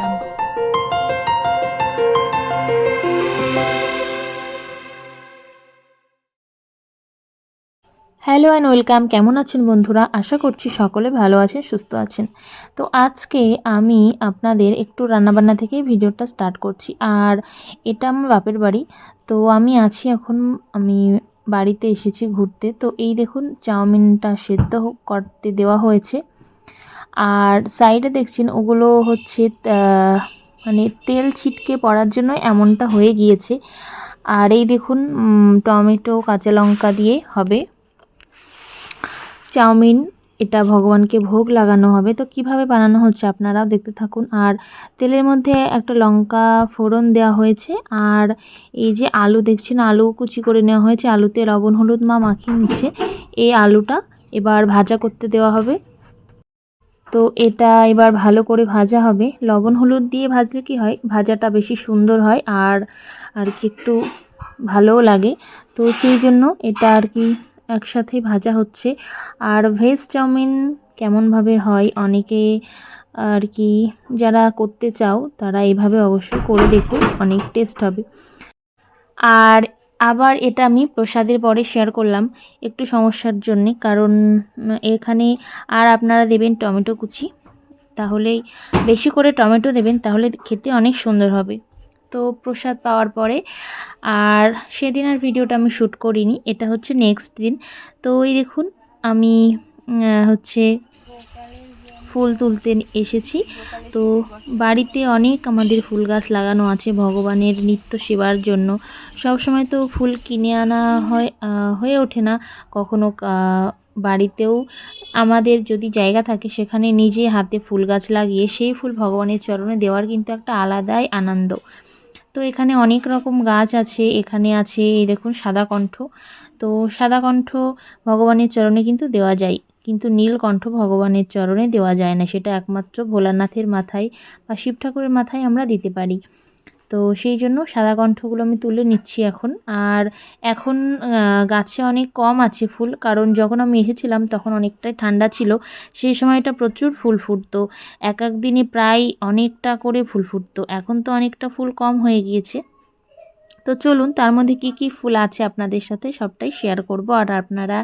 jungle. Hello and welcome কেমন আছেন বন্ধুরা? আশা করছি সকলে ভালো আছেন, সুস্থ আছেন। তো আজকে আমি আপনাদের একটু রান্নাবান্না থেকেই ভিডিওটা স্টার্ট করছি। আর এটা আমার বাপের বাড়ি। তো আমি আছি এখন, আমি বাড়িতে এসেছি ঘুরতে। তো এই দেখুন, চাউমিনটা সেদ্ধ করতে দেওয়া হয়েছে। আর সাইডে দেখছেন ওগুলো হচ্ছে মানে তেল ছিটকে পড়ার জন্য এমনটা হয়ে গিয়েছে। আর এই দেখুন টমেটো, কাঁচা লঙ্কা দিয়ে হবে। চাউমিন, এটা ভগবানকে ভোগ লাগানো হবে। তো কীভাবে বানানো হচ্ছে আপনারাও দেখতে থাকুন। আর তেলের মধ্যে একটা লঙ্কা ফোড়ন দেওয়া হয়েছে। আর এই যে আলু দেখছেন, আলু কুচি করে নেওয়া হয়েছে। আলুতে লবণ, হলুদ, মা মাখিয়ে নিচ্ছে। এই আলুটা এবার ভাজা করতে দেওয়া হবে। তো এটা এবার ভালো করে ভাজা হবে। লবণ, হলুদ দিয়ে ভাজলে কি হয়? ভাজাটা বেশি সুন্দর হয় আর আর কি একটু ভালোও লাগে। তো সেই জন্য এটা আর কি একসাথে ভাজা হচ্ছে। আর ভেজ চাউমিন কেমনভাবে হয়? অনেকে আর কি যারা করতে চাও, তারা এভাবে অবশ্যই করে দেখুন, অনেক টেস্ট হবে। আর আবার এটা আমি প্রসাদের পরে শেয়ার করলাম, একটু সমস্যার জন্যে। কারণ, এখানে আর আপনারা দেবেন টমেটো কুচি। তাহলেই বেশি করে টমেটো দেবেন, তাহলে খেতে অনেক সুন্দর হবে। তো প্রসাদ পাওয়ার পরে, আর সেদিন আর ভিডিওটা আমি শ্যুট করিনি, এটা হচ্ছে নেক্সট দিন। তো ওই দেখুন, আমি হচ্ছে ফুল তুলতে এসেছি। তো বাড়িতে অনেক আমাদের ফুল গাছ লাগানো আছে ভগবানের নিত্য সেবার জন্য। সব সময় তো ফুল কিনে আনা হয় হয়ে ওঠে না। কখনো বাড়িতেও আমাদের যদি জায়গা থাকে সেখানে নিজে হাতে ফুল গাছ লাগিয়ে সেই ফুল ভগবানের চরণে দেওয়ার কিন্তু একটা আলাদাই আনন্দ। তো এখানে অনেক রকম গাছ আছে, এখানে আছে এই দেখুন সাদা কণ্ঠ। তো সাদা কণ্ঠ ভগবানের চরণে কিন্তু দেওয়া যায়। কিন্তু নীলকণ্ঠ ভগবানের চরণে দেওয়া যায় না। সেটা একমাত্র ভোলানাথের মাথায় বা শিব ঠাকুরের মাথায় আমরা দিতে পারি। তো সেই জন্য সাদা কণ্ঠগুলো আমি তুলে নিচ্ছি এখন। আর এখন গাছে অনেক কম আছে ফুল, কারণ যখন আমি এসেছিলাম তখন অনেকটাই ঠান্ডা ছিল। সেই সময়টা প্রচুর ফুল ফুটতো। এক এক দিনে প্রায় অনেকটা করে ফুল ফুটতো। এখন তো অনেকটা ফুল কম হয়ে গিয়েছে। তো চলুন, তার মধ্যে কি কি ফুল আছে আপনাদের সাথে সবটাই শেয়ার করব। আর আপনারা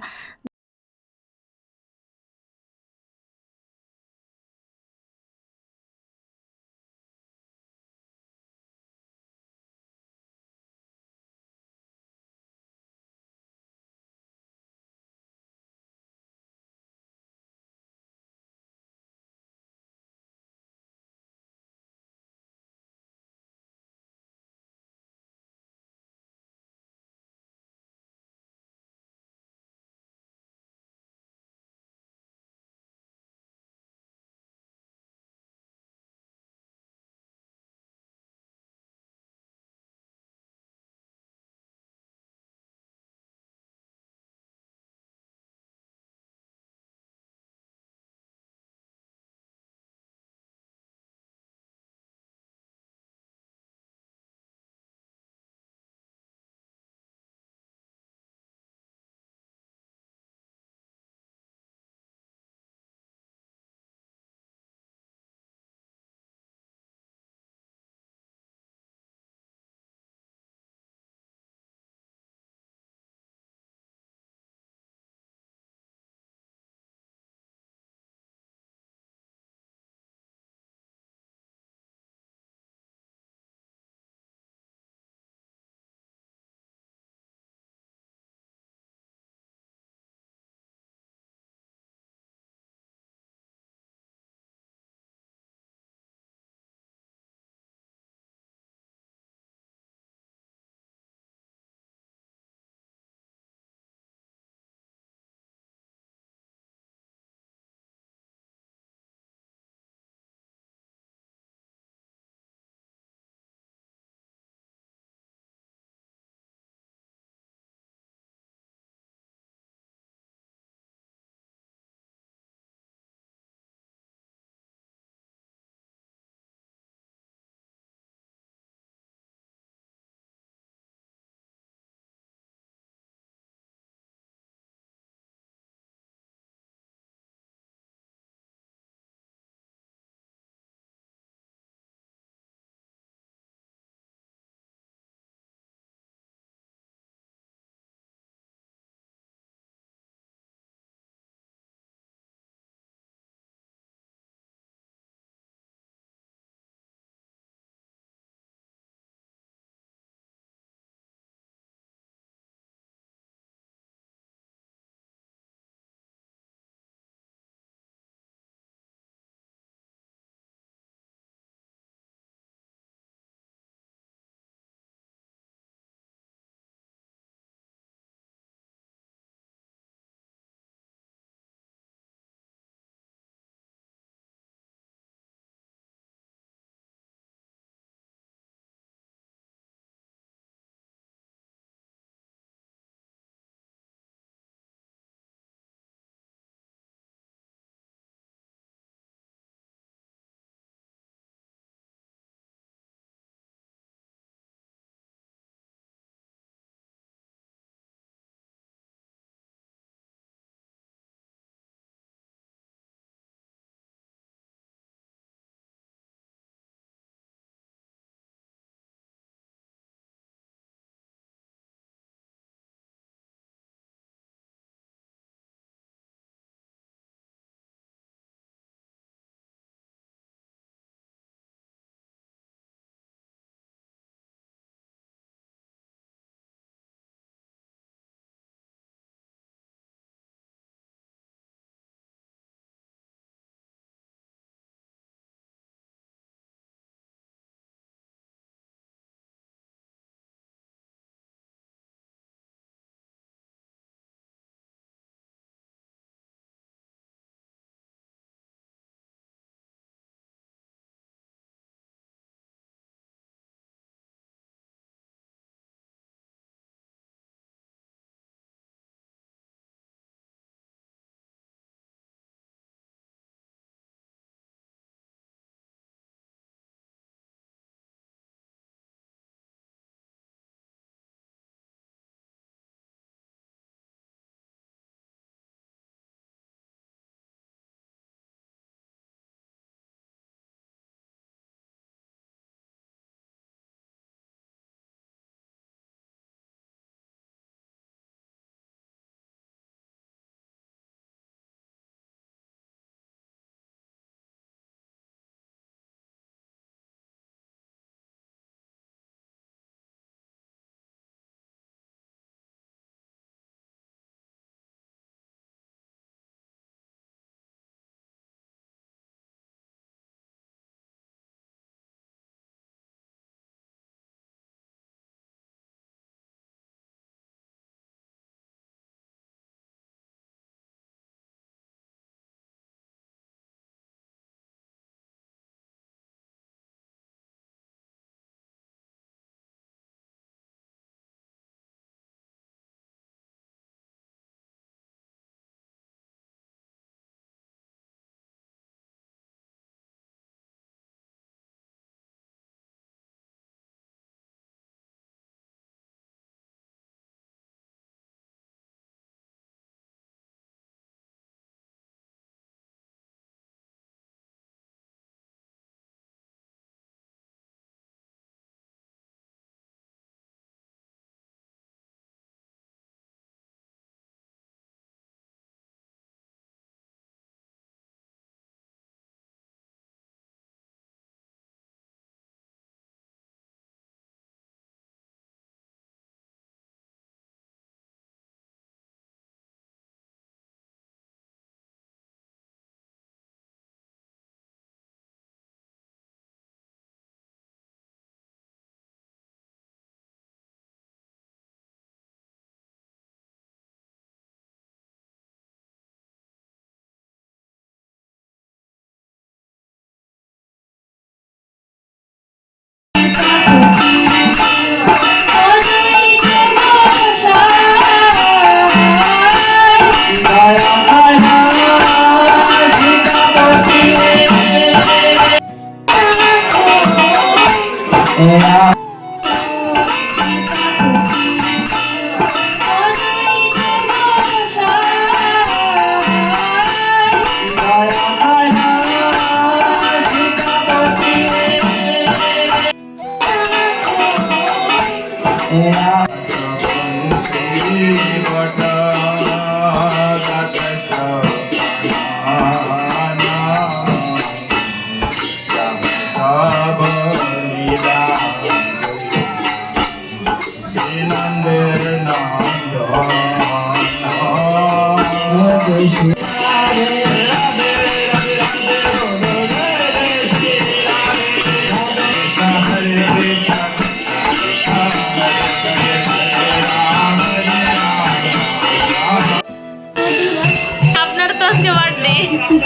Thank you.